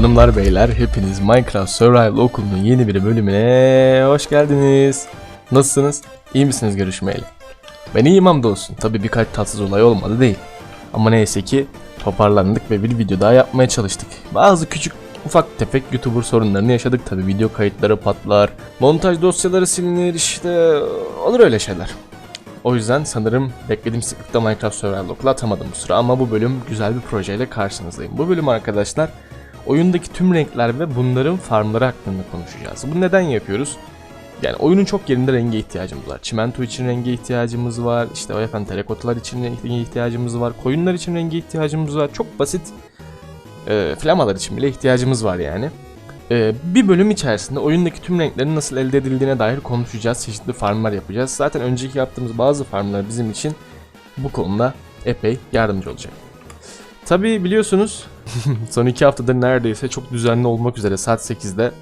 Hanımlar beyler hepiniz Minecraft Survival Okulu'nun yeni bir bölümüne hoş geldiniz. Nasılsınız? İyi misiniz görüşmeyeli? Ben iyiyim hamdolsun. Tabi birkaç tatsız olay olmadı değil. Ama neyse ki toparlandık ve bir video daha yapmaya çalıştık. Bazı küçük ufak tefek YouTuber sorunlarını yaşadık tabi video kayıtları patlar, montaj dosyaları silinir işte olur öyle şeyler. O yüzden sanırım beklediğim sıklıkta Minecraft Survival Okulu atamadım bu sıra ama bu bölüm güzel bir projeyle karşınızdayım. Bu bölüm arkadaşlar oyundaki tüm renkler ve bunların farmları hakkında konuşacağız. Bu neden yapıyoruz? Yani oyunun çok yerinde renge ihtiyacımız var. Çimento için renge ihtiyacımız var. İşte o efendim telekotalar için renge ihtiyacımız var. Koyunlar için renge ihtiyacımız var. Çok basit e, flamalar için bile ihtiyacımız var yani. E, bir bölüm içerisinde oyundaki tüm renklerin nasıl elde edildiğine dair konuşacağız. Çeşitli farmlar yapacağız. Zaten önceki yaptığımız bazı farmlar bizim için bu konuda epey yardımcı olacak. Tabi biliyorsunuz son iki haftadır neredeyse çok düzenli olmak üzere saat 8'de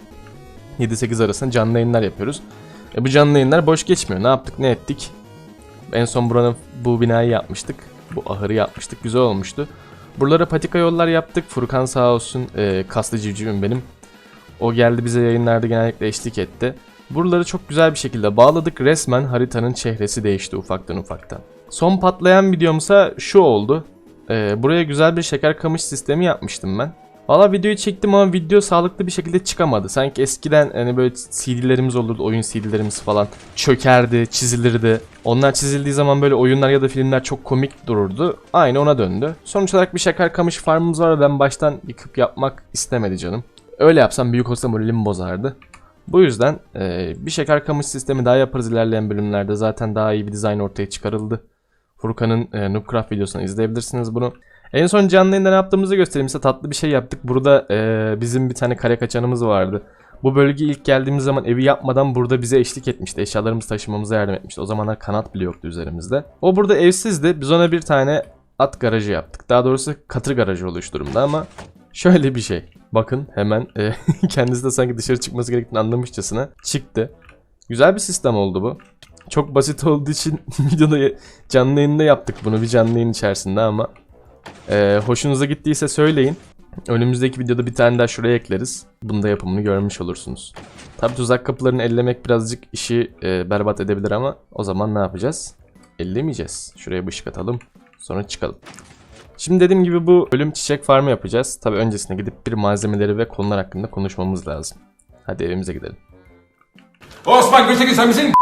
7-8 arasında canlı yayınlar yapıyoruz. E bu canlı yayınlar boş geçmiyor. Ne yaptık ne ettik? En son buranın bu binayı yapmıştık. Bu ahırı yapmıştık. Güzel olmuştu. Buralara patika yollar yaptık. Furkan sağ olsun e, kaslı civcivim benim. O geldi bize yayınlarda genellikle eşlik etti. Buraları çok güzel bir şekilde bağladık. Resmen haritanın çehresi değişti ufaktan ufaktan. Son patlayan videomsa şu oldu. Ee, buraya güzel bir şeker kamış sistemi yapmıştım ben. Valla videoyu çektim ama video sağlıklı bir şekilde çıkamadı. Sanki eskiden hani böyle CD'lerimiz olurdu, oyun CD'lerimiz falan. Çökerdi, çizilirdi. Onlar çizildiği zaman böyle oyunlar ya da filmler çok komik dururdu. Aynı ona döndü. Sonuç olarak bir şeker kamış farmımız var ben baştan yıkıp yapmak istemedi canım. Öyle yapsam büyük olsa moralimi bozardı. Bu yüzden e, bir şeker kamış sistemi daha yaparız ilerleyen bölümlerde. Zaten daha iyi bir dizayn ortaya çıkarıldı. Furkan'ın e, Noobcraft videosunu izleyebilirsiniz bunu. En son canlı yayında ne yaptığımızı göstereyim size. Tatlı bir şey yaptık. Burada e, bizim bir tane kare kaçanımız vardı. Bu bölge ilk geldiğimiz zaman evi yapmadan burada bize eşlik etmişti. Eşyalarımızı taşımamıza yardım etmişti. O zamanlar kanat bile yoktu üzerimizde. O burada evsizdi. Biz ona bir tane at garajı yaptık. Daha doğrusu katır garajı oluş durumda ama şöyle bir şey. Bakın hemen e, kendisi de sanki dışarı çıkması gerektiğini anlamışçasına çıktı. Güzel bir sistem oldu bu. Çok basit olduğu için videoda canlı yayında yaptık bunu bir canlı yayın içerisinde ama e, hoşunuza gittiyse söyleyin. Önümüzdeki videoda bir tane daha şuraya ekleriz. Bunda yapımını görmüş olursunuz. Tabi tuzak kapılarını ellemek birazcık işi e, berbat edebilir ama o zaman ne yapacağız? Ellemeyeceğiz. Şuraya bir ışık atalım. Sonra çıkalım. Şimdi dediğim gibi bu bölüm çiçek farmı yapacağız. Tabi öncesine gidip bir malzemeleri ve konular hakkında konuşmamız lazım. Hadi evimize gidelim. Osman Gültekin sen misin?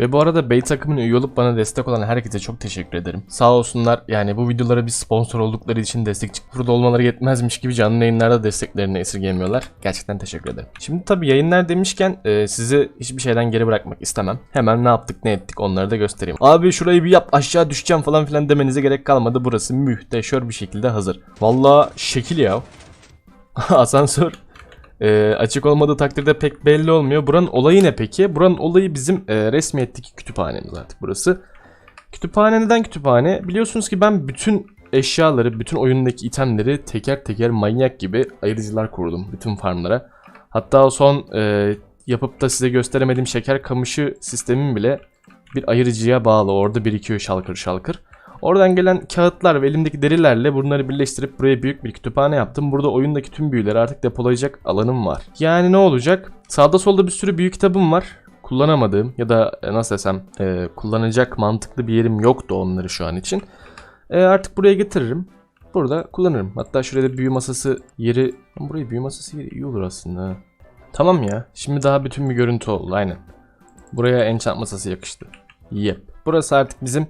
Ve bu arada Bey takımına üye olup bana destek olan herkese çok teşekkür ederim. Sağ olsunlar yani bu videolara bir sponsor oldukları için destek çıkıp burada olmaları yetmezmiş gibi canlı yayınlarda desteklerini esirgemiyorlar. Gerçekten teşekkür ederim. Şimdi tabi yayınlar demişken e, sizi hiçbir şeyden geri bırakmak istemem. Hemen ne yaptık ne ettik onları da göstereyim. Abi şurayı bir yap aşağı düşeceğim falan filan demenize gerek kalmadı. Burası mühteşör bir şekilde hazır. Valla şekil ya. Asansör e, açık olmadığı takdirde pek belli olmuyor. Buranın olayı ne peki? Buranın olayı bizim e, resmiyetteki kütüphanemiz artık burası. Kütüphane neden kütüphane? Biliyorsunuz ki ben bütün eşyaları, bütün oyundaki itemleri teker teker manyak gibi ayırıcılar kurdum bütün farmlara. Hatta son e, yapıp da size gösteremediğim şeker kamışı sistemim bile bir ayırıcıya bağlı. Orada birikiyor şalkır şalkır. Oradan gelen kağıtlar ve elimdeki derilerle bunları birleştirip buraya büyük bir kütüphane yaptım. Burada oyundaki tüm büyüleri artık depolayacak alanım var. Yani ne olacak? Sağda solda bir sürü büyük kitabım var. Kullanamadığım ya da e, nasıl desem e, kullanacak mantıklı bir yerim yoktu onları şu an için. E, artık buraya getiririm. Burada kullanırım. Hatta şurada büyü masası yeri... Burayı büyü masası yeri iyi olur aslında. Tamam ya. Şimdi daha bütün bir görüntü oldu aynen. Buraya enchant masası yakıştı. Yep. Burası artık bizim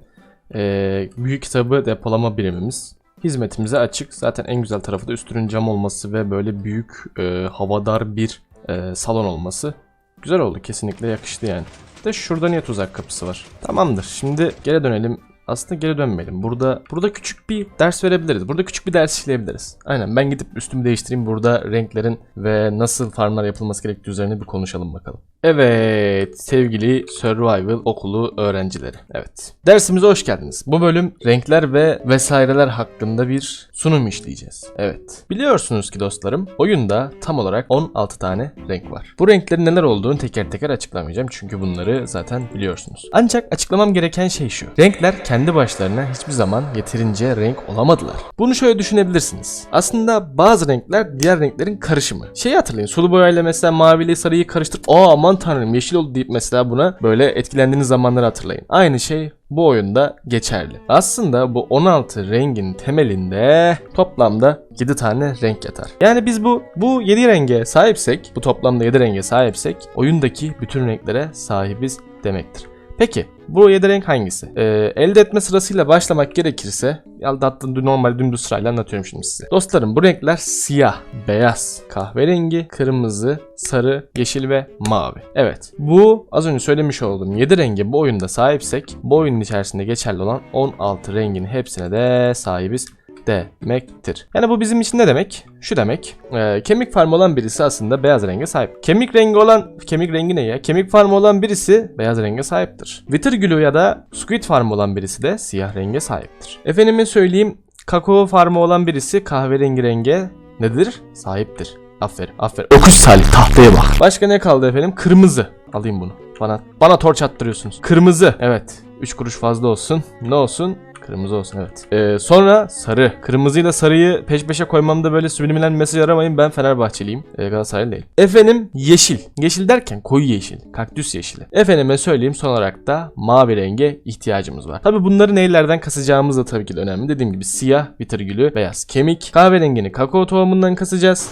ee, büyük kitabı depolama birimimiz. Hizmetimize açık. Zaten en güzel tarafı da üstünün cam olması ve böyle büyük e, havadar bir e, salon olması. Güzel oldu kesinlikle yakıştı yani. De şurada niye tuzak kapısı var? Tamamdır. Şimdi geri dönelim. Aslında geri dönmeyelim. Burada burada küçük bir ders verebiliriz. Burada küçük bir ders işleyebiliriz. Aynen ben gidip üstümü değiştireyim. Burada renklerin ve nasıl farmlar yapılması gerektiği üzerine bir konuşalım bakalım. Evet sevgili Survival Okulu öğrencileri. Evet. Dersimize hoş geldiniz. Bu bölüm renkler ve vesaireler hakkında bir sunum işleyeceğiz. Evet. Biliyorsunuz ki dostlarım oyunda tam olarak 16 tane renk var. Bu renklerin neler olduğunu teker teker açıklamayacağım çünkü bunları zaten biliyorsunuz. Ancak açıklamam gereken şey şu. Renkler kendi başlarına hiçbir zaman yeterince renk olamadılar. Bunu şöyle düşünebilirsiniz. Aslında bazı renkler diğer renklerin karışımı. Şeyi hatırlayın. Sulu boyayla mesela maviyle sarıyı karıştırıp aa aman tanrım yeşil oldu deyip mesela buna böyle etkilendiğiniz zamanları hatırlayın. Aynı şey bu oyunda geçerli. Aslında bu 16 rengin temelinde toplamda 7 tane renk yatar. Yani biz bu bu 7 renge sahipsek, bu toplamda 7 renge sahipsek oyundaki bütün renklere sahibiz demektir. Peki bu 7 renk hangisi? Ee, elde etme sırasıyla başlamak gerekirse ya da normal dümdüz sırayla anlatıyorum şimdi size. Dostlarım bu renkler siyah, beyaz, kahverengi, kırmızı, sarı, yeşil ve mavi. Evet bu az önce söylemiş olduğum 7 rengi bu oyunda sahipsek bu oyunun içerisinde geçerli olan 16 rengin hepsine de sahibiz demektir. Yani bu bizim için ne demek? Şu demek. e, kemik farmı olan birisi aslında beyaz renge sahip. Kemik rengi olan kemik rengi ne ya? Kemik farmı olan birisi beyaz renge sahiptir. Wither Glue ya da Squid farmı olan birisi de siyah renge sahiptir. Efendime söyleyeyim kakao farmı olan birisi kahverengi renge nedir? Sahiptir. Aferin, aferin. Öküz Salih tahtaya bak. Başka ne kaldı efendim? Kırmızı. Alayım bunu. Bana bana torç attırıyorsunuz. Kırmızı. Evet. 3 kuruş fazla olsun. Ne olsun? Kırmızı olsun evet. Ee, sonra sarı. Kırmızıyla sarıyı peş peşe koymamda böyle subliminal mesaj aramayın. Ben Fenerbahçeliyim. Ee, Galatasaraylı değil. Efendim yeşil. Yeşil derken koyu yeşil. Kaktüs yeşili. Efendime söyleyeyim son olarak da mavi renge ihtiyacımız var. Tabi bunları neylerden kasacağımız da tabii ki de önemli. Dediğim gibi siyah, bitter gülü, beyaz kemik. Kahverengini kakao tohumundan kasacağız.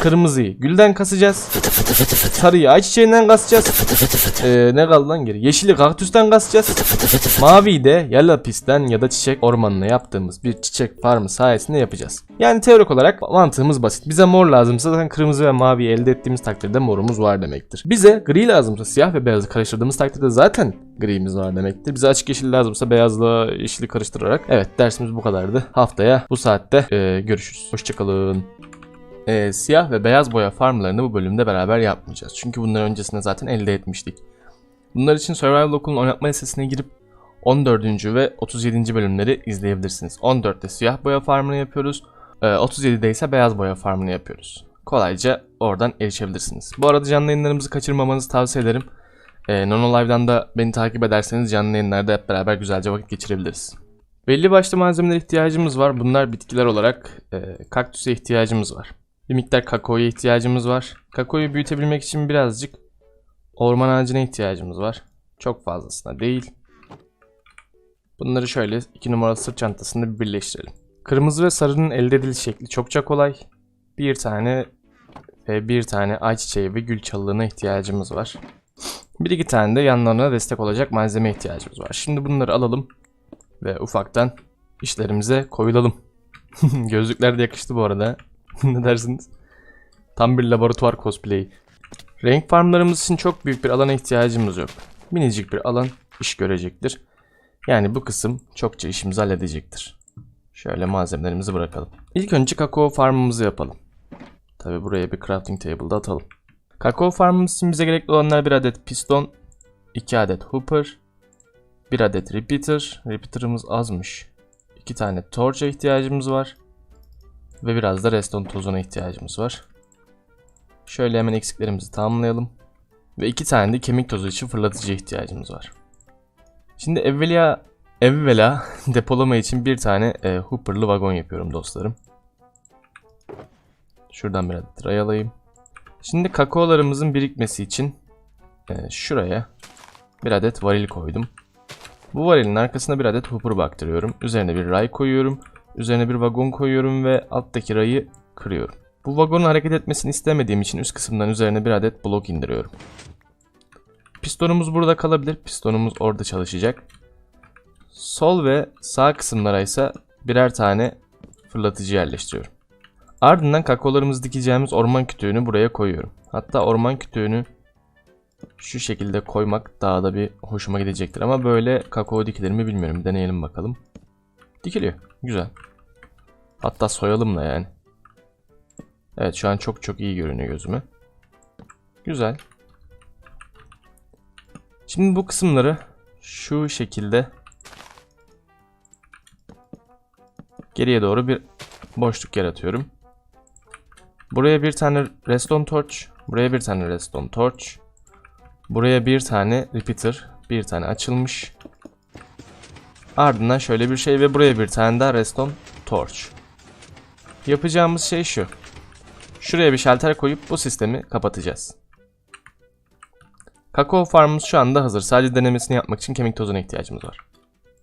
Kırmızıyı gülden kasacağız. Sarıyı ayçiçeğinden kasacağız. Ee, ne kaldı lan geri? Yeşili kaktüsten kasacağız. Maviyi de ya lapisten ya da çiçek ormanına yaptığımız bir çiçek farmı sayesinde yapacağız. Yani teorik olarak mantığımız basit. Bize mor lazımsa zaten kırmızı ve mavi elde ettiğimiz takdirde morumuz var demektir. Bize gri lazımsa siyah ve beyazı karıştırdığımız takdirde zaten grimiz var demektir. Bize açık yeşil lazımsa beyazla yeşili karıştırarak. Evet dersimiz bu kadardı. Haftaya bu saatte e, görüşürüz. Hoşçakalın. Ee, siyah ve beyaz boya farmlarını bu bölümde beraber yapmayacağız. Çünkü bunları öncesinde zaten elde etmiştik. Bunlar için Survival Okul'un oynatma listesine girip 14. ve 37. bölümleri izleyebilirsiniz. 14'te siyah boya farmını yapıyoruz. Ee, 37'de ise beyaz boya farmını yapıyoruz. Kolayca oradan erişebilirsiniz. Bu arada canlı yayınlarımızı kaçırmamanızı tavsiye ederim. Ee, Nono Live'dan da beni takip ederseniz canlı yayınlarda hep beraber güzelce vakit geçirebiliriz. Belli başlı malzemelere ihtiyacımız var. Bunlar bitkiler olarak e, kaktüse ihtiyacımız var. Bir miktar kakaoya ihtiyacımız var. Kakaoyu büyütebilmek için birazcık orman ağacına ihtiyacımız var. Çok fazlasına değil. Bunları şöyle iki numaralı sırt çantasında bir birleştirelim. Kırmızı ve sarının elde ediliş şekli çokça kolay. Bir tane ve bir tane ayçiçeği ve gül çalılığına ihtiyacımız var. Bir iki tane de yanlarına destek olacak malzeme ihtiyacımız var. Şimdi bunları alalım ve ufaktan işlerimize koyulalım. Gözlükler de yakıştı bu arada. ne dersiniz? Tam bir laboratuvar cosplay. Renk farmlarımız için çok büyük bir alana ihtiyacımız yok. Minicik bir alan iş görecektir. Yani bu kısım çokça işimizi halledecektir. Şöyle malzemelerimizi bırakalım. İlk önce kakao farmımızı yapalım. Tabi buraya bir crafting table'da atalım. Kakao farmımız için bize gerekli olanlar bir adet piston, 2 adet hooper, 1 adet repeater. Repeater'ımız azmış. 2 tane torch'a ihtiyacımız var. Ve biraz da redstone tozuna ihtiyacımız var. Şöyle hemen eksiklerimizi tamamlayalım. Ve iki tane de kemik tozu için fırlatıcıya ihtiyacımız var. Şimdi evvela, evvela depolama için bir tane e, hooper'lı vagon yapıyorum dostlarım. Şuradan bir adet ray alayım. Şimdi kakaolarımızın birikmesi için e, şuraya bir adet varil koydum. Bu varilin arkasına bir adet hooper baktırıyorum. Üzerine bir ray koyuyorum. Üzerine bir vagon koyuyorum ve alttaki rayı kırıyorum. Bu vagonun hareket etmesini istemediğim için üst kısımdan üzerine bir adet blok indiriyorum. Pistonumuz burada kalabilir. Pistonumuz orada çalışacak. Sol ve sağ kısımlara ise birer tane fırlatıcı yerleştiriyorum. Ardından kakaolarımızı dikeceğimiz orman kütüğünü buraya koyuyorum. Hatta orman kütüğünü şu şekilde koymak daha da bir hoşuma gidecektir. Ama böyle kakao dikilir mi bilmiyorum. Deneyelim bakalım. Dikiliyor. Güzel. Hatta soyalım da yani. Evet şu an çok çok iyi görünüyor gözüme. Güzel. Şimdi bu kısımları şu şekilde geriye doğru bir boşluk yaratıyorum. Buraya bir tane redstone torch, buraya bir tane redstone torch, buraya bir tane repeater, bir tane açılmış. Ardından şöyle bir şey ve buraya bir tane daha redstone torch. Yapacağımız şey şu. Şuraya bir şalter koyup bu sistemi kapatacağız. Kakao farmımız şu anda hazır. Sadece denemesini yapmak için kemik tozuna ihtiyacımız var.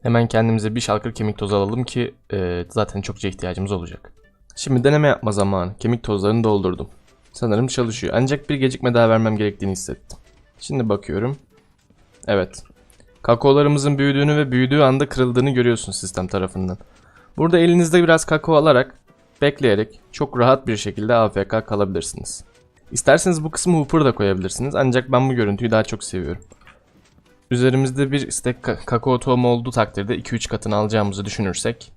Hemen kendimize bir şalkır kemik tozu alalım ki e, zaten çokça ihtiyacımız olacak. Şimdi deneme yapma zamanı. Kemik tozlarını doldurdum. Sanırım çalışıyor. Ancak bir gecikme daha vermem gerektiğini hissettim. Şimdi bakıyorum. Evet. Kakaolarımızın büyüdüğünü ve büyüdüğü anda kırıldığını görüyorsun sistem tarafından. Burada elinizde biraz kakao alarak, bekleyerek çok rahat bir şekilde AFK kalabilirsiniz. İsterseniz bu kısmı Hooper da koyabilirsiniz ancak ben bu görüntüyü daha çok seviyorum. Üzerimizde bir istek ka- kakao tohumu olduğu takdirde 2-3 katını alacağımızı düşünürsek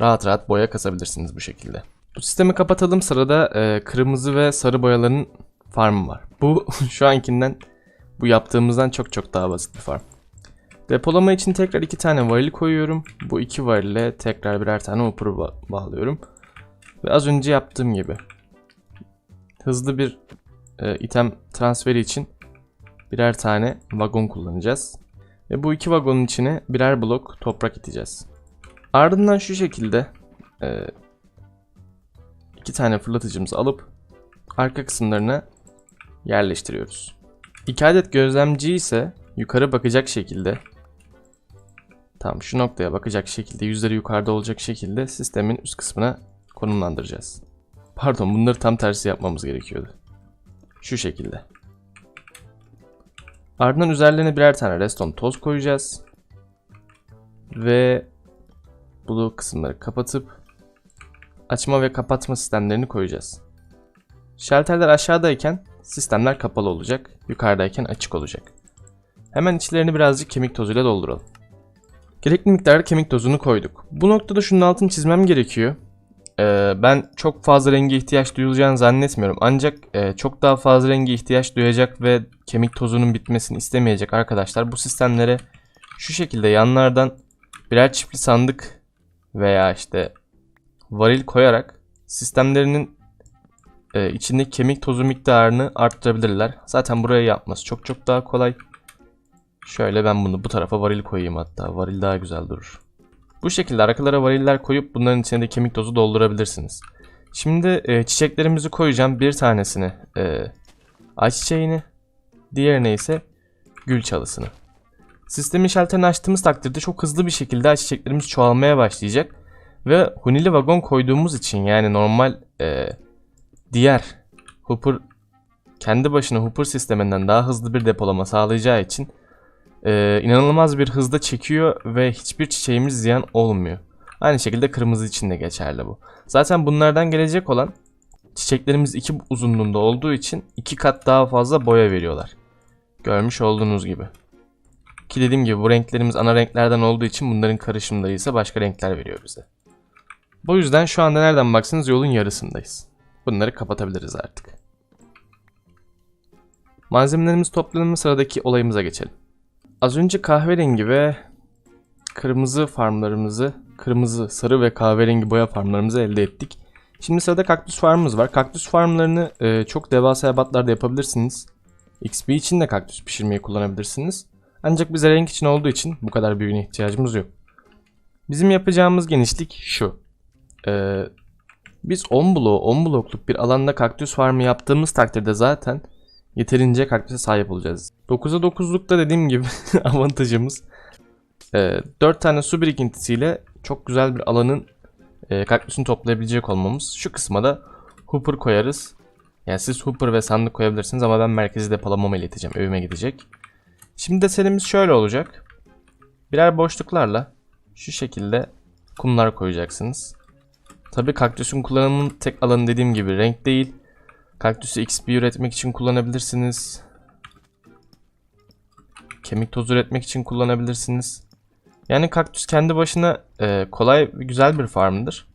rahat rahat boya kasabilirsiniz bu şekilde. Bu sistemi kapatalım sırada e, kırmızı ve sarı boyaların farmı var. Bu şu ankinden bu yaptığımızdan çok çok daha basit bir farm. Depolama için tekrar iki tane varil koyuyorum. Bu iki varile tekrar birer tane ba- bağlıyorum. Ve az önce yaptığım gibi hızlı bir e, item transferi için birer tane vagon kullanacağız. Ve bu iki vagonun içine birer blok toprak iteceğiz. Ardından şu şekilde e, iki tane fırlatıcımızı alıp arka kısımlarına yerleştiriyoruz. İki adet gözlemci ise yukarı bakacak şekilde tam şu noktaya bakacak şekilde yüzleri yukarıda olacak şekilde sistemin üst kısmına konumlandıracağız. Pardon bunları tam tersi yapmamız gerekiyordu. Şu şekilde. Ardından üzerlerine birer tane redstone toz koyacağız. Ve bu kısımları kapatıp açma ve kapatma sistemlerini koyacağız. Şalterler aşağıdayken sistemler kapalı olacak, yukarıdayken açık olacak. Hemen içlerini birazcık kemik tozuyla dolduralım. Gerekli miktarda kemik tozunu koyduk. Bu noktada şunun altını çizmem gerekiyor. Ee, ben çok fazla renge ihtiyaç duyulacağını zannetmiyorum. Ancak e, çok daha fazla renge ihtiyaç duyacak ve kemik tozunun bitmesini istemeyecek arkadaşlar bu sistemlere şu şekilde yanlardan birer çiftli sandık veya işte varil koyarak sistemlerinin e, içindeki kemik tozu miktarını arttırabilirler. Zaten buraya yapması çok çok daha kolay. Şöyle ben bunu bu tarafa varil koyayım hatta. Varil daha güzel durur. Bu şekilde arkalara variller koyup bunların içine de kemik tozu doldurabilirsiniz. Şimdi e, çiçeklerimizi koyacağım. Bir tanesini e, ayçiçeğini, diğerine ise gül çalısını. Sistemin şalterini açtığımız takdirde çok hızlı bir şekilde ayçiçeklerimiz çoğalmaya başlayacak. Ve hunili vagon koyduğumuz için yani normal e, diğer Hooper kendi başına Hooper sisteminden daha hızlı bir depolama sağlayacağı için e, inanılmaz bir hızda çekiyor ve hiçbir çiçeğimiz ziyan olmuyor. Aynı şekilde kırmızı için de geçerli bu. Zaten bunlardan gelecek olan çiçeklerimiz iki uzunluğunda olduğu için iki kat daha fazla boya veriyorlar. Görmüş olduğunuz gibi. Ki dediğim gibi bu renklerimiz ana renklerden olduğu için bunların karışımları ise başka renkler veriyor bize. Bu yüzden şu anda nereden baksanız yolun yarısındayız. Bunları kapatabiliriz artık. Malzemelerimizi toplanımı sıradaki olayımıza geçelim. Az önce kahverengi ve kırmızı farmlarımızı, kırmızı, sarı ve kahverengi boya farmlarımızı elde ettik. Şimdi sırada kaktüs farmımız var. Kaktüs farmlarını e, çok devasa ebatlarda yapabilirsiniz. XP için de kaktüs pişirmeyi kullanabilirsiniz. Ancak bize renk için olduğu için bu kadar büyüğüne ihtiyacımız yok. Bizim yapacağımız genişlik şu. Ee, biz 10 blok, 10 blokluk bir alanda kaktüs farmı yaptığımız takdirde zaten yeterince kaktüse sahip olacağız. 9'a 9'lukta dediğim gibi avantajımız e, 4 tane su birikintisiyle çok güzel bir alanın e, kaktüsünü toplayabilecek olmamız. Şu kısma da hooper koyarız. Yani siz hooper ve sandık koyabilirsiniz ama ben merkezi depolamama ileteceğim. Evime gidecek. Şimdi desenimiz şöyle olacak. Birer boşluklarla şu şekilde kumlar koyacaksınız. Tabi kaktüsün kullanımının tek alanı dediğim gibi renk değil. Kaktüsü XP üretmek için kullanabilirsiniz. Kemik tozu üretmek için kullanabilirsiniz. Yani kaktüs kendi başına e, kolay ve güzel bir farmdır.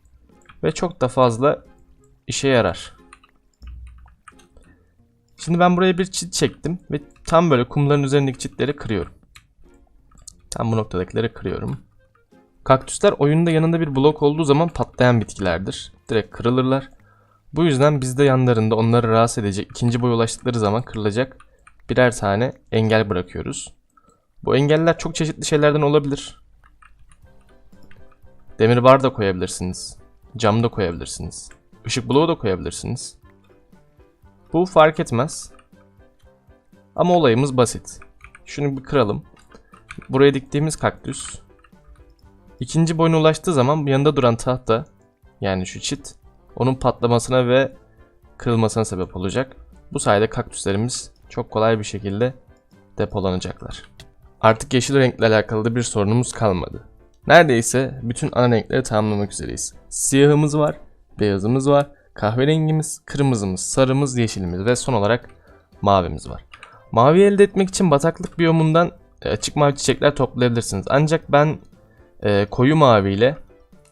Ve çok da fazla işe yarar. Şimdi ben buraya bir çit çektim ve tam böyle kumların üzerindeki çitleri kırıyorum. Tam bu noktadakileri kırıyorum. Kaktüsler oyunda yanında bir blok olduğu zaman patlayan bitkilerdir. Direkt kırılırlar. Bu yüzden biz de yanlarında onları rahatsız edecek ikinci boya ulaştıkları zaman kırılacak birer tane engel bırakıyoruz. Bu engeller çok çeşitli şeylerden olabilir. Demir bar da koyabilirsiniz. Cam da koyabilirsiniz. Işık bloğu da koyabilirsiniz. Bu fark etmez. Ama olayımız basit. Şunu bir kıralım. Buraya diktiğimiz kaktüs ikinci boyuna ulaştığı zaman yanında duran tahta yani şu çit onun patlamasına ve kırılmasına sebep olacak. Bu sayede kaktüslerimiz çok kolay bir şekilde depolanacaklar. Artık yeşil renkle alakalı da bir sorunumuz kalmadı. Neredeyse bütün ana renkleri tamamlamak üzereyiz. Siyahımız var, beyazımız var, kahverengimiz, kırmızımız, sarımız, yeşilimiz ve son olarak mavimiz var. Mavi elde etmek için bataklık biyomundan e, açık mavi çiçekler toplayabilirsiniz. Ancak ben e, koyu mavi ile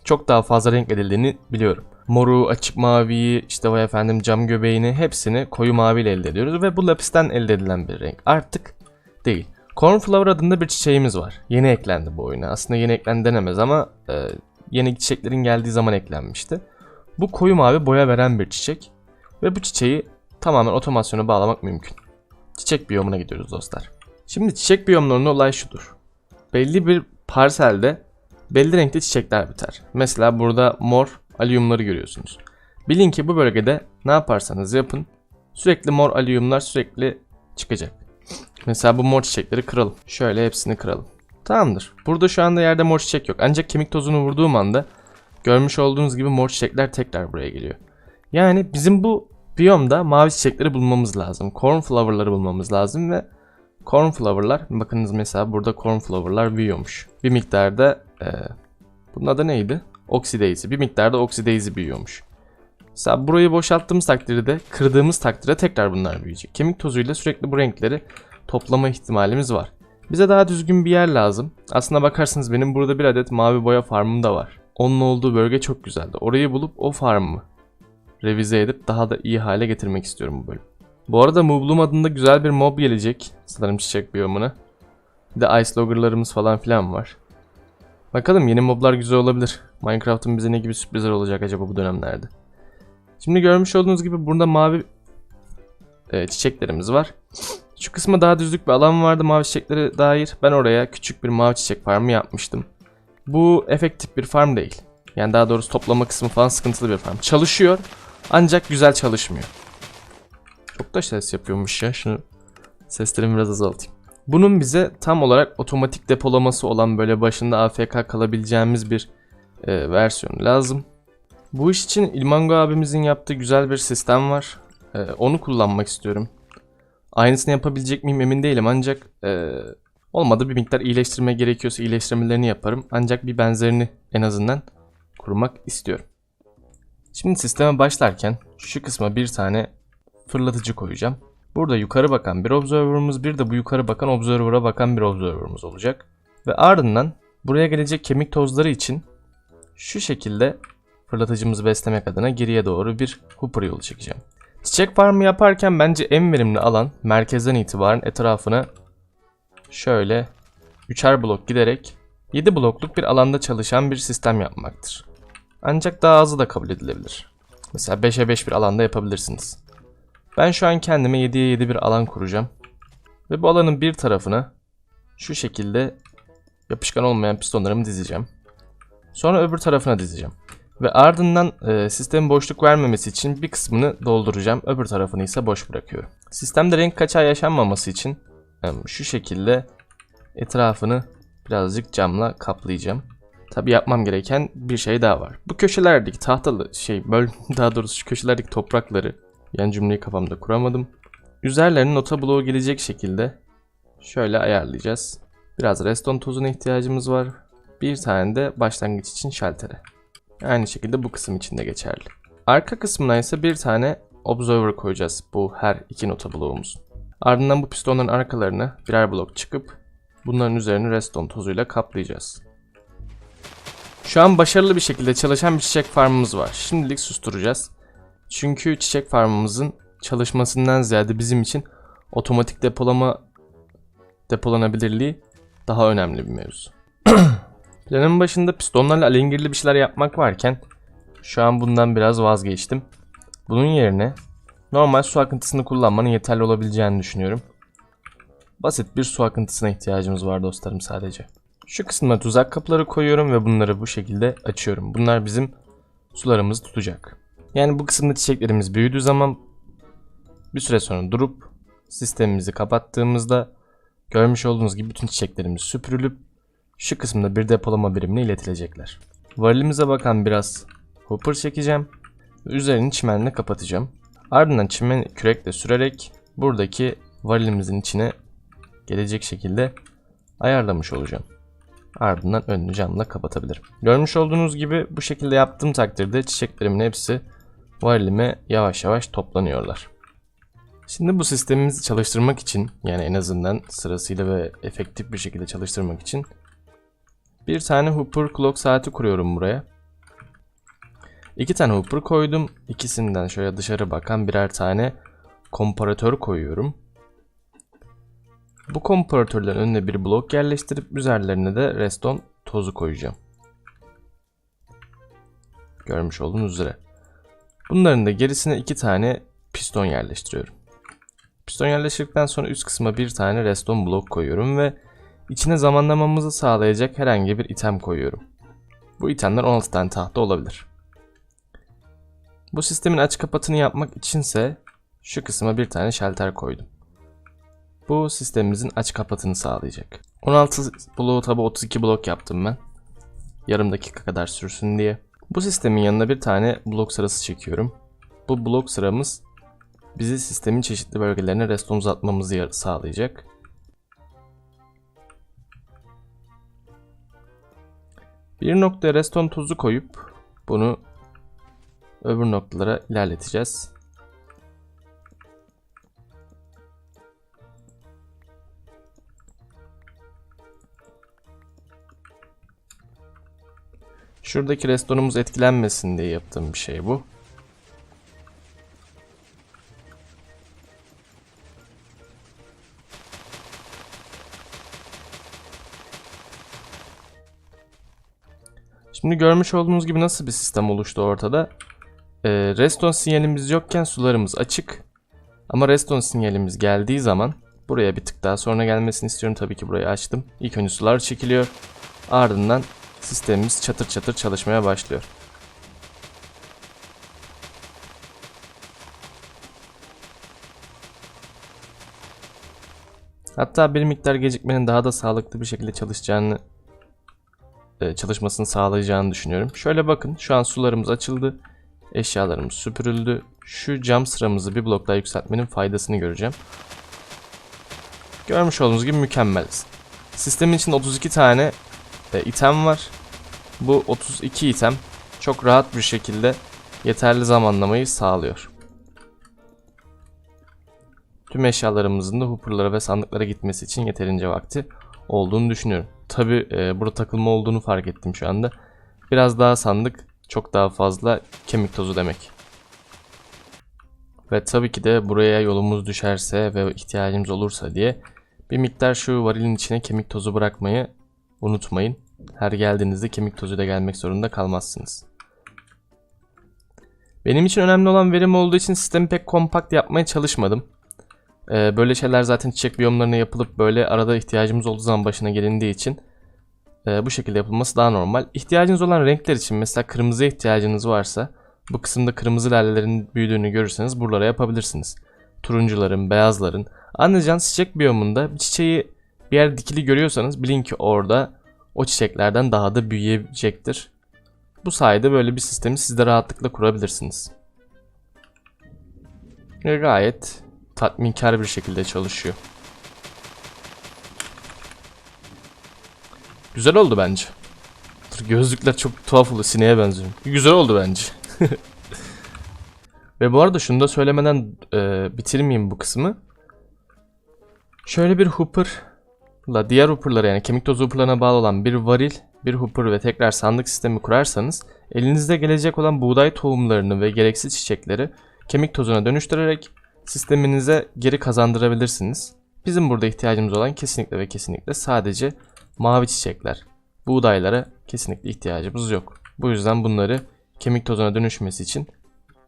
çok daha fazla renk edildiğini biliyorum. Moru, açık maviyi, işte vay efendim cam göbeğini hepsini koyu mavi ile elde ediyoruz ve bu lapisten elde edilen bir renk. Artık değil. Cornflower adında bir çiçeğimiz var. Yeni eklendi bu oyuna. Aslında yeni eklendi denemez ama e, yeni çiçeklerin geldiği zaman eklenmişti. Bu koyu mavi boya veren bir çiçek ve bu çiçeği tamamen otomasyona bağlamak mümkün. Çiçek biyomuna gidiyoruz dostlar. Şimdi çiçek biyomlarında olay şudur. Belli bir parselde belli renkte çiçekler biter. Mesela burada mor alüvyumları görüyorsunuz. Bilin ki bu bölgede ne yaparsanız yapın sürekli mor alüvyumlar sürekli çıkacak. Mesela bu mor çiçekleri kıralım. Şöyle hepsini kıralım. Tamamdır. Burada şu anda yerde mor çiçek yok. Ancak kemik tozunu vurduğum anda görmüş olduğunuz gibi mor çiçekler tekrar buraya geliyor. Yani bizim bu biyomda mavi çiçekleri bulmamız lazım. Cornflower'ları bulmamız lazım ve cornflower'lar bakınız mesela burada cornflower'lar büyüyormuş. Bir miktarda eee bunun adı neydi? Oxidase'i. Bir miktarda oxidase'i büyüyormuş. Mesela burayı boşalttığımız takdirde, kırdığımız takdirde tekrar bunlar büyüyecek. Kemik tozuyla sürekli bu renkleri toplama ihtimalimiz var. Bize daha düzgün bir yer lazım. Aslına bakarsanız benim burada bir adet mavi boya farmım da var. Onun olduğu bölge çok güzeldi. Orayı bulup o farmı revize edip daha da iyi hale getirmek istiyorum bu bölüm. Bu arada Moobloom adında güzel bir mob gelecek. Sanırım çiçek biyomuna. Bir de Ice Logger'larımız falan filan var. Bakalım yeni moblar güzel olabilir. Minecraft'ın bize ne gibi sürprizler olacak acaba bu dönemlerde. Şimdi görmüş olduğunuz gibi burada mavi e, çiçeklerimiz var. Şu kısma daha düzlük bir alan vardı mavi çiçeklere dair. Ben oraya küçük bir mavi çiçek farmı yapmıştım. Bu efektif bir farm değil. Yani daha doğrusu toplama kısmı falan sıkıntılı bir farm. Çalışıyor ancak güzel çalışmıyor. Çok da ses yapıyormuş ya. Şunu seslerimi biraz azaltayım. Bunun bize tam olarak otomatik depolaması olan böyle başında AFK kalabileceğimiz bir e, versiyon lazım. Bu iş için İlmango abimizin yaptığı güzel bir sistem var. E, onu kullanmak istiyorum. Aynısını yapabilecek miyim emin değilim ancak e, olmadı bir miktar iyileştirme gerekiyorsa iyileştirmelerini yaparım. Ancak bir benzerini en azından kurmak istiyorum. Şimdi sisteme başlarken şu kısma bir tane fırlatıcı koyacağım. Burada yukarı bakan bir observer'ımız bir de bu yukarı bakan observer'a bakan bir observer'ımız olacak. Ve ardından buraya gelecek kemik tozları için şu şekilde fırlatıcımızı beslemek adına geriye doğru bir hooper yolu çekeceğim. Çiçek farmı yaparken bence en verimli alan merkezden itibaren etrafına şöyle üçer blok giderek 7 blokluk bir alanda çalışan bir sistem yapmaktır. Ancak daha azı da kabul edilebilir. Mesela 5'e 5 bir alanda yapabilirsiniz. Ben şu an kendime 7'ye 7 bir alan kuracağım. Ve bu alanın bir tarafına şu şekilde yapışkan olmayan pistonlarımı dizeceğim. Sonra öbür tarafına dizeceğim. Ve ardından e, sistemin boşluk vermemesi için bir kısmını dolduracağım. Öbür tarafını ise boş bırakıyorum. Sistemde renk kaçağı yaşanmaması için e, şu şekilde etrafını birazcık camla kaplayacağım. Tabi yapmam gereken bir şey daha var. Bu köşelerdeki tahtalı şey böl daha doğrusu şu köşelerdeki toprakları yan cümleyi kafamda kuramadım. Üzerlerine nota bloğu gelecek şekilde şöyle ayarlayacağız. Biraz reston tozuna ihtiyacımız var. Bir tane de başlangıç için şaltere. Aynı şekilde bu kısım için de geçerli. Arka kısmına ise bir tane observer koyacağız bu her iki nota bloğumuz. Ardından bu pistonların arkalarına birer blok çıkıp bunların üzerini reston tozuyla kaplayacağız. Şu an başarılı bir şekilde çalışan bir çiçek farmımız var. Şimdilik susturacağız. Çünkü çiçek farmımızın çalışmasından ziyade bizim için otomatik depolama depolanabilirliği daha önemli bir mevzu. Planın başında pistonlarla alengirli bir şeyler yapmak varken şu an bundan biraz vazgeçtim. Bunun yerine normal su akıntısını kullanmanın yeterli olabileceğini düşünüyorum. Basit bir su akıntısına ihtiyacımız var dostlarım sadece. Şu kısmına tuzak kapıları koyuyorum ve bunları bu şekilde açıyorum. Bunlar bizim sularımızı tutacak. Yani bu kısımda çiçeklerimiz büyüdüğü zaman bir süre sonra durup sistemimizi kapattığımızda görmüş olduğunuz gibi bütün çiçeklerimiz süpürülüp şu kısımda bir depolama birimine iletilecekler. Varilimize bakan biraz hopper çekeceğim üzerini çimenle kapatacağım. Ardından çimen kürekle sürerek buradaki varilimizin içine gelecek şekilde ayarlamış olacağım. Ardından önünü camla kapatabilirim. Görmüş olduğunuz gibi bu şekilde yaptığım takdirde çiçeklerimin hepsi varilime yavaş yavaş toplanıyorlar. Şimdi bu sistemimizi çalıştırmak için yani en azından sırasıyla ve efektif bir şekilde çalıştırmak için bir tane Hooper Clock saati kuruyorum buraya. İki tane Hooper koydum. İkisinden şöyle dışarı bakan birer tane komparatör koyuyorum. Bu komparatörlerin önüne bir blok yerleştirip üzerlerine de reston tozu koyacağım. Görmüş olduğunuz üzere. Bunların da gerisine iki tane piston yerleştiriyorum. Piston yerleştirdikten sonra üst kısma bir tane reston blok koyuyorum ve içine zamanlamamızı sağlayacak herhangi bir item koyuyorum. Bu itemler 16 tane tahta olabilir. Bu sistemin aç kapatını yapmak içinse şu kısma bir tane şalter koydum. Bu sistemimizin aç kapatını sağlayacak. 16 bloğu tabi 32 blok yaptım ben. Yarım dakika kadar sürsün diye. Bu sistemin yanına bir tane blok sırası çekiyorum. Bu blok sıramız bizi sistemin çeşitli bölgelerine reston uzatmamızı sağlayacak. Bir noktaya reston tozu koyup bunu öbür noktalara ilerleteceğiz. Şuradaki restonumuz etkilenmesin diye yaptığım bir şey bu. Şimdi görmüş olduğunuz gibi nasıl bir sistem oluştu ortada. Ee, reston sinyalimiz yokken sularımız açık. Ama reston sinyalimiz geldiği zaman buraya bir tık daha sonra gelmesini istiyorum. Tabii ki burayı açtım. İlk önce sular çekiliyor. Ardından sistemimiz çatır çatır çalışmaya başlıyor. Hatta bir miktar gecikmenin daha da sağlıklı bir şekilde çalışacağını e, çalışmasını sağlayacağını düşünüyorum. Şöyle bakın şu an sularımız açıldı. Eşyalarımız süpürüldü. Şu cam sıramızı bir blok daha yükseltmenin faydasını göreceğim. Görmüş olduğunuz gibi mükemmeliz. Sistemin içinde 32 tane e, item var. Bu 32 item çok rahat bir şekilde yeterli zamanlamayı sağlıyor. Tüm eşyalarımızın da hooperlara ve sandıklara gitmesi için yeterince vakti olduğunu düşünüyorum. Tabi e, burada takılma olduğunu fark ettim şu anda. Biraz daha sandık çok daha fazla kemik tozu demek. Ve tabii ki de buraya yolumuz düşerse ve ihtiyacımız olursa diye bir miktar şu varilin içine kemik tozu bırakmayı unutmayın. Her geldiğinizde kemik tozu da gelmek zorunda kalmazsınız. Benim için önemli olan verim olduğu için sistemi pek kompakt yapmaya çalışmadım. Ee, böyle şeyler zaten çiçek biyomlarına yapılıp böyle arada ihtiyacımız olduğu zaman başına gelindiği için e, bu şekilde yapılması daha normal. İhtiyacınız olan renkler için mesela kırmızıya ihtiyacınız varsa bu kısımda kırmızı lalelerin büyüdüğünü görürseniz buralara yapabilirsiniz. Turuncuların, beyazların. Anlayacağınız çiçek biyomunda bir çiçeği bir yer dikili görüyorsanız bilin ki orada o çiçeklerden daha da büyüyecektir. Bu sayede böyle bir sistemi siz de rahatlıkla kurabilirsiniz. Ve gayet tatminkar bir şekilde çalışıyor. Güzel oldu bence. Dur, gözlükler çok tuhaf oldu. Sineğe benziyor. Güzel oldu bence. Ve bu arada şunu da söylemeden e, bitirmeyeyim bu kısmı. Şöyle bir hooper'la diğer hooper'lara yani kemik tozu hooper'larına bağlı olan bir varil, bir hooper ve tekrar sandık sistemi kurarsanız elinizde gelecek olan buğday tohumlarını ve gereksiz çiçekleri kemik tozuna dönüştürerek sisteminize geri kazandırabilirsiniz. Bizim burada ihtiyacımız olan kesinlikle ve kesinlikle sadece mavi çiçekler. Buğdaylara kesinlikle ihtiyacımız yok. Bu yüzden bunları kemik tozuna dönüşmesi için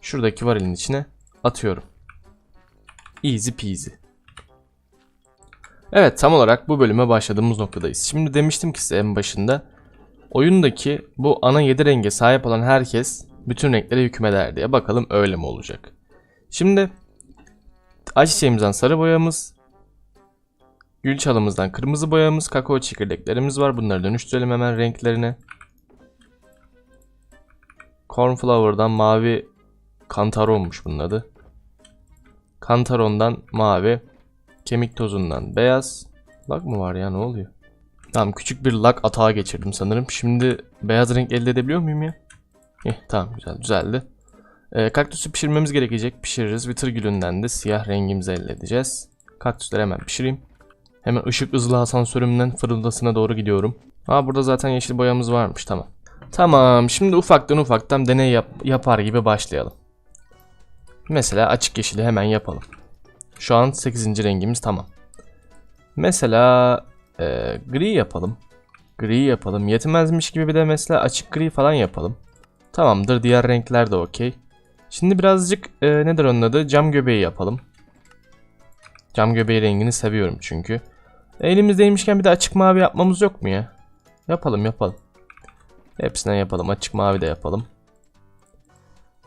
şuradaki varilin içine atıyorum. Easy peasy. Evet tam olarak bu bölüme başladığımız noktadayız. Şimdi demiştim ki size en başında oyundaki bu ana 7 renge sahip olan herkes bütün renklere hükmeder diye. Bakalım öyle mi olacak? Şimdi ayçiçeğimizden sarı boyamız, gül çalımızdan kırmızı boyamız, kakao çekirdeklerimiz var. Bunları dönüştürelim hemen renklerine. Cornflower'dan mavi kantaronmuş bunun adı. Kantarondan mavi, kemik tozundan beyaz. Lag mı var ya ne oluyor? Tamam küçük bir lag atağı geçirdim sanırım. Şimdi beyaz renk elde edebiliyor muyum ya? Eh tamam güzel düzeldi. Ee, kaktüsü pişirmemiz gerekecek. Pişiririz. Vitir gülünden de siyah rengimizi elde edeceğiz. Kaktüsleri hemen pişireyim. Hemen ışık hızlı asansörümden fırıldasına doğru gidiyorum. Ha burada zaten yeşil boyamız varmış tamam. Tamam şimdi ufaktan ufaktan deney yap- yapar gibi başlayalım. Mesela açık yeşili hemen yapalım. Şu an 8. rengimiz tamam. Mesela e, gri yapalım. Gri yapalım. Yetmezmiş gibi bir de mesela açık gri falan yapalım. Tamamdır diğer renkler de okey. Şimdi birazcık e, nedir onun adı? Cam göbeği yapalım. Cam göbeği rengini seviyorum çünkü. Elimizdeymişken bir de açık mavi yapmamız yok mu ya? Yapalım yapalım. Hepsinden yapalım. Açık mavi de yapalım.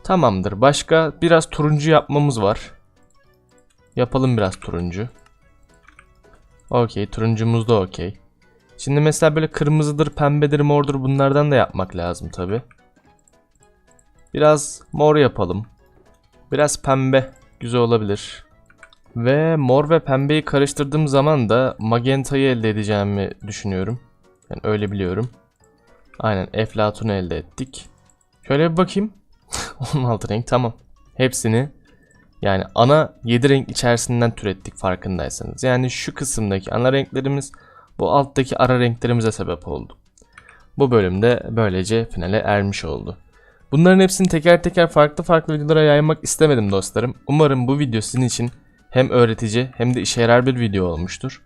Tamamdır. Başka biraz turuncu yapmamız var. Yapalım biraz turuncu. Okey. Turuncumuz da okey. Şimdi mesela böyle kırmızıdır, pembedir, mordur bunlardan da yapmak lazım tabi. Biraz mor yapalım. Biraz pembe. Güzel olabilir. Ve mor ve pembeyi karıştırdığım zaman da magentayı elde edeceğimi düşünüyorum. Yani öyle biliyorum. Aynen eflatunu elde ettik. Şöyle bir bakayım. 16 renk tamam. Hepsini yani ana 7 renk içerisinden türettik farkındaysanız. Yani şu kısımdaki ana renklerimiz bu alttaki ara renklerimize sebep oldu. Bu bölümde böylece finale ermiş oldu. Bunların hepsini teker teker farklı farklı videolara yaymak istemedim dostlarım. Umarım bu video sizin için hem öğretici hem de işe yarar bir video olmuştur.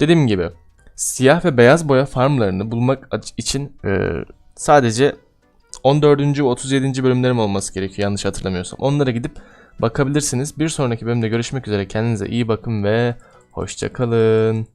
Dediğim gibi siyah ve beyaz boya farmlarını bulmak için e, sadece 14. ve 37. bölümlerim olması gerekiyor yanlış hatırlamıyorsam. Onlara gidip bakabilirsiniz. Bir sonraki bölümde görüşmek üzere. Kendinize iyi bakın ve hoşçakalın.